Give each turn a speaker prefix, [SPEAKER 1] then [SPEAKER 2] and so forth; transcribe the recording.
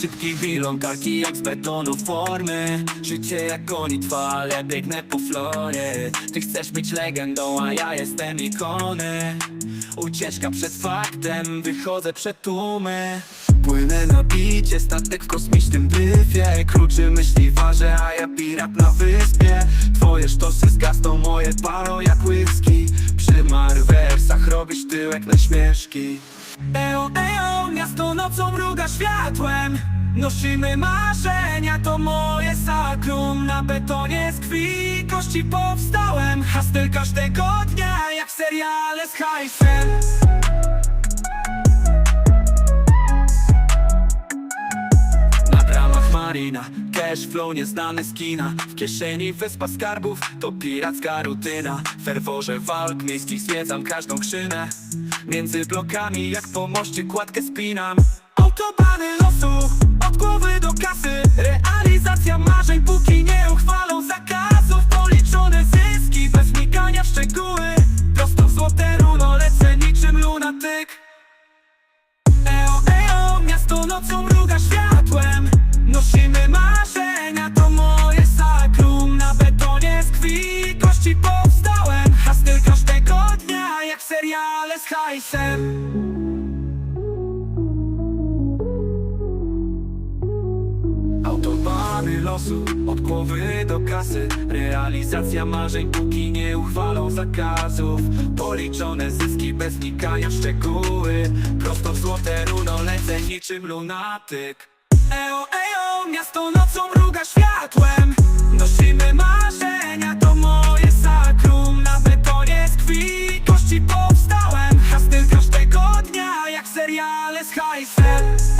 [SPEAKER 1] Szybki bilon, kalki jak z betonu formy. Życie jak gonitwa, ale biegnę po florie Ty chcesz być legendą, a ja jestem ikony. Ucieczka przed faktem, wychodzę przed tłumy. Płynę na bicie, statek w kosmicznym dryfie Kluczy myśli ważę, a ja pirat na wyspie. Twoje sztosy zgasną, moje palą jak whisky. Przy marwersach robisz tyłek na śmieszki Eo, eo, miasto nocą mruga światłem. Nosimy marzenia, to moje sakrum. Na betonie z krwi kości powstałem. Hastel każdego dnia, jak seriale z hajsem marina, cash flow nieznany z kina. W kieszeni wyspa skarbów, to piracka rutyna. W ferworze walk miejskich zwiedzam każdą krzynę. Między blokami jak po moście kładkę spinam. Autobany losu, od głowy do kasy. Realizacja marzeń, póki nie uchwalą zakazów. Policzone zyski, bez wnikania w szczegóły. Prosto w złote runo, lecę niczym lunatyk. Eo, eo, miasto nocą hajsem Autobany losu, od głowy do kasy. Realizacja marzeń, póki nie uchwalą zakazów. Policzone zyski bez wnikania szczegóły. Prosto w złote runo lecę niczym lunatyk. Eo, eo, miasto nocą mruga światłem materiales high step